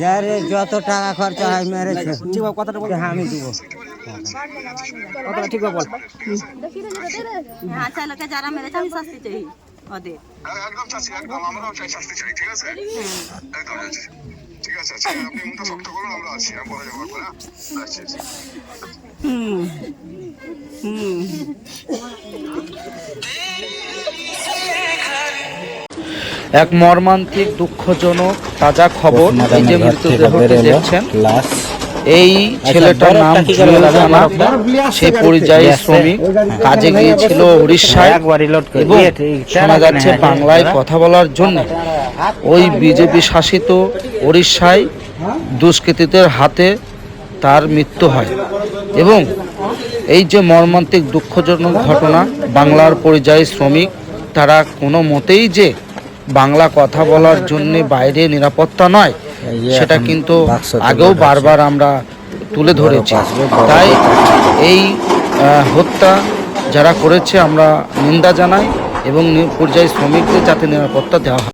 যারে যত টাকা খরচা হয় মেরেছে। হ্যাঁ, আমি দিব। হ্যাঁ ছেলেকে যারা মেরেছে আমি শাস্তি চাই ওদের। একদম চাচ্ছি একদম। আমরাও চাই শাস্তি চাই ঠিক আছে? একদম ঠিক আছে আচ্ছা আপনি মুখটা শক্ত করুন আমরা আছি আমি পরে যাব একবার, হ্যাঁ? আচ্ছা আচ্ছা। এক মর্মান্তিক দুঃখজনক তাজা খবর এই যে মৃতদেহটি দেখছেন এই ছেলেটার নাম জুয়েল সে পরিযায়ী শ্রমিক কাজে গিয়েছিল উড়িষ্যায় এবং শোনা যাচ্ছে বাংলায় কথা বলার জন্য। ওই বিজেপি শাসিত উড়িষ্যায় দুষ্কৃতীদের হাতে তার মৃত্যু হয়। এবং এই যে মর্মান্তিক দুঃখজনক ঘটনা বাংলার পরিযায়ী শ্রমিক তারা কোনো মতেই যে বাংলা কথা বলার জন্য বাইরে নিরাপত্তা নয় সেটা কিন্তু আগেও বারবার আমরা তুলে ধরেছি। তাই এই হত্যা যারা করেছে আমরা নিন্দা জানাই এবং পরিযায়ী শ্রমিকদের যাতে নিরাপত্তা দেওয়া হয়।